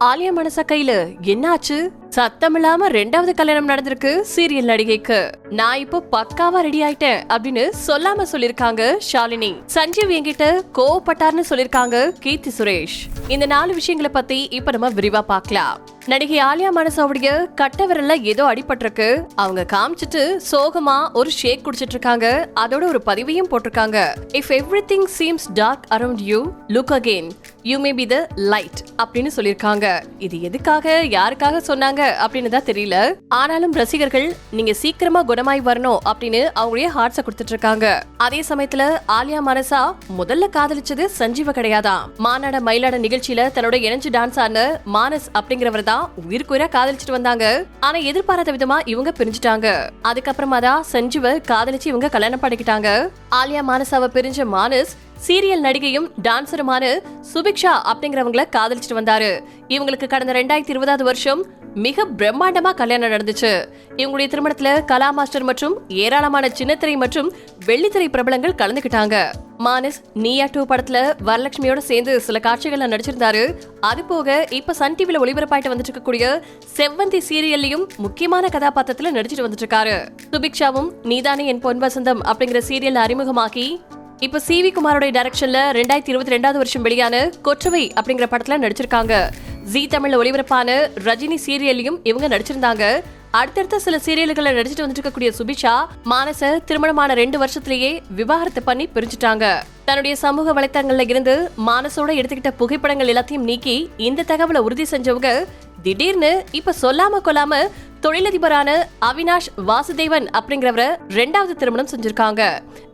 ஆலியா மனசா கையில என்னாச்சு? சத்தமில்லாம ரெண்டாவது கல்யாணம் நடந்திருக்கு சீரியல் நடிகைக்கு. நான் இப்போ பக்காவா ரெடி ஆயிட்டேன் அப்படின்னு சொல்லாம சொல்லிருக்காங்க ஷாலினி. சஞ்சீவ் என்கிட்ட கோவப்பட்டார்னு சொல்லிருக்காங்க கீர்த்தி சுரேஷ். இந்த நாலு விஷயங்களை பத்தி இப்ப நம்ம விரிவா பார்க்கலாம். நடிகை ஆலியா மனசாவுடைய கட்ட விரல்ல ஏதோ அடிபட்டிருக்கு. அவங்க காமிச்சிட்டு சோகமா ஒரு ஷேக் குடிச்சிட்டு இருக்காங்க அதோட ஒரு பதிவையும் போட்டிருக்காங்க. If everything seems dark around you look again you may be the light அப்படின்னு சொல்லியிருக்காங்க. இது எதுக்காக யாருக்காக சொன்னாங்க அப்படின்னு தான் தெரியல. ஆனாலும் ரசிகர்கள் நீங்க சீக்கிரமா குணமாய் வரணும் அப்படின்னு அவங்களுடைய ஹார்ட்ஸ கொடுத்துட்டு இருக்காங்க அதே சமயத்துல ஆலியா மனசா முதல்ல காதலிச்சது சஞ்சீவ கிடையாதான். மாநாட மயிலாட நிகழ்ச்சியில தன்னோட இணைஞ்சு டான்ஸ் ஆன மானஸ் அப்படிங்கிறவர் தான் உயிருக்குயிரா காதலிச்சிட்டு வந்தாங்க. ஆனா எதிர்பாராத விதமா இவங்க பிரிஞ்சுட்டாங்க. அதுக்கப்புறமா தான் சஞ்சீவ காதலிச்சு இவங்க கல்யாணம் பண்ணிக்கிட்டாங்க. ஆலியா மானசாவை பிரிஞ்ச மானஸ் சீரியல் நடிகையும் டான்சருமான சுபிக்ஷா அப்படிங்கிறவங்கள காதலிச்சிட்டு வந்தாரு. இவங்களுக்கு கடந்த ரெண்டாயிரத்தி இருபதாவது வருஷம் மிக பிரம்மாண்டமா கல்யாணம் நடந்துச்சு. இவங்களுடைய திருமணத்துல கலா மாஸ்டர் மற்றும் ஏராளமான சின்னத்திரை மற்றும் வெள்ளித்திரை பிரபலங்கள் கலந்துக்கிட்டாங்க. மானஸ் நீயா டூ படத்துல வரலட்சுமியோட சேர்ந்து சில காட்சிகள்ல நடிச்சிருந்தாரு. அது போக இப்ப சன் டிவில ஒளிபரப்பாயிட்டு வந்துட்டு இருக்கக்கூடிய செவ்வந்தி சீரியல்லையும் முக்கியமான கதாபாத்திரத்துல நடிச்சிட்டு வந்துட்டு இருக்காரு சுபிக்ஷாவும் நீதானே என் பொன் வசந்தம் அப்படிங்கிற சீரியல் அறிமுகமாக்கி இப்ப சி வி குமாரோட டைரக்ஷன்ல ரெண்டாயிரத்தி இருபத்தி ரெண்டாவது வருஷம் வெளியான கொற்றவை அப்படிங்கிற படத்துல நடிச்சிருக்காங்க. ஜி தமிழ்ல ஒளிபரப்பான ரஜினி சீரியல்லையும் இவங்க நடிச்சிருந்தாங்க. அடுத்தடுத்த சில சீரியல்களை நடிச்சிட்டு வந்துட்டு இருக்கக்கூடிய சுபிஷா மானச திருமணமான ரெண்டு வருஷத்திலேயே விவாகரத்து பண்ணி பிரிஞ்சுட்டாங்க. தன்னுடைய சமூக வலைத்தளங்கள்ல இருந்து மானசோட எடுத்துக்கிட்ட புகைப்படங்கள் எல்லாத்தையும் நீக்கி இந்த தகவலை உறுதி செஞ்சவங்க திடீர்னு இப்ப சொல்லாம கொல்லாம தொழிலதிபரான அவினாஷ் வாசுதேவன் அப்படிங்கிறவரை ரெண்டாவது திருமணம் செஞ்சிருக்காங்க.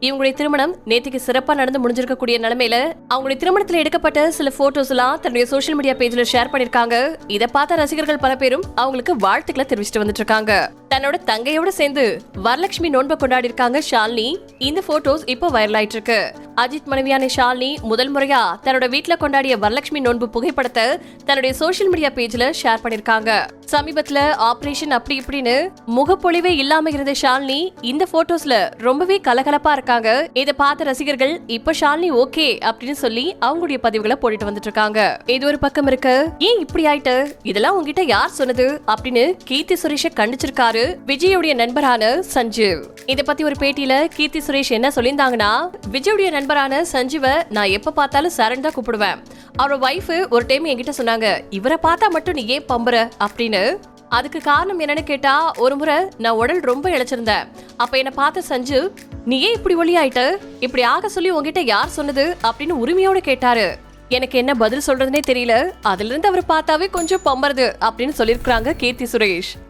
இவங்களுடைய திருமணம் நேற்றுக்கு சிறப்பா நடந்து முடிஞ்சிருக்கக்கூடிய நிலைமையில அவங்களுடைய திருமணத்துல எடுக்கப்பட்ட சில போட்டோஸ் எல்லாம் தன்னுடைய சோஷியல் மீடியா பேஜ்ல ஷேர் பண்ணிருக்காங்க. இதை பார்த்த ரசிகர்கள் பல பேரும் அவங்களுக்கு வாழ்த்துக்களை தெரிவிச்சிட்டு வந்துட்டு இருக்காங்க தன்னோட தங்கையோட சேர்ந்து வரலட்சுமி நோன்பை கொண்டாடி இருக்காங்க ஷாலினி. இந்த போட்டோஸ் இப்போ வைரல் ஆயிட்டு இருக்கு அஜித் மனைவியான ஷாலினி முதல் முறையா தன்னோட வீட்டுல கொண்டாடிய வரலட்சுமி நோன்பு புகைப்படத்தை தன்னுடைய சோஷியல் மீடியா பேஜ்ல ஷேர் பண்ணிருக்காங்க. சமீபத்துல ஆபரேஷன் அப்படி இப்படின்னு முகப்பொழிவே இல்லாம இருந்த ஷாலினி இந்த போட்டோஸ்ல ரொம்பவே கலகலப்பா இருக்காங்க. இதை பார்த்த ரசிகர்கள் இப்ப ஷாலினி ஓகே அப்படின்னு சொல்லி அவங்களுடைய பதிவுகளை போட்டுட்டு வந்துட்டு இருக்காங்க இது ஒரு பக்கம் இருக்க. ஏன் இப்படி ஆயிட்டு? இதெல்லாம் உங்ககிட்ட யார் சொன்னது? அப்படின்னு கீர்த்தி சுரேஷ கண்டிச்சிருக்காரு விஜயுடைய நண்பரான சஞ்சீவ். இத பத்தி ஒரு பேட்டியில கீர்த்தி சுரேஷ் என்ன சொல்லியிருந்தாங்கன்னா விஜயுடைய நண்பரான சஞ்சீவ நான் எப்ப பார்த்தாலும் சரண் தான் கூப்பிடுவேன். அவரோட ஒய்ஃப் ஒரு டைம் என்கிட்ட சொன்னாங்க இவரை பார்த்தா மட்டும் நீ ஏன் பம்புற? அப்படின்னு அதுக்கு காரணம் என்னன்னு கேட்டா ஒரு முறை நான் உடல் ரொம்ப இழைச்சிருந்தேன். அப்ப என்ன பார்த்த சஞ்சு நீ ஏன் இப்படி ஒளியாயிட்ட இப்படி ஆக சொல்லி உங்ககிட்ட யார் சொன்னது? அப்படின்னு உரிமையோட கேட்டாரு. எனக்கு என்ன பதில் சொல்றதுனே தெரியல. அதுல இருந்து அவர் பார்த்தாவே கொஞ்சம் பம்பறது அப்படின்னு சொல்லியிருக்காங்க கீர்த்தி சுரேஷ்.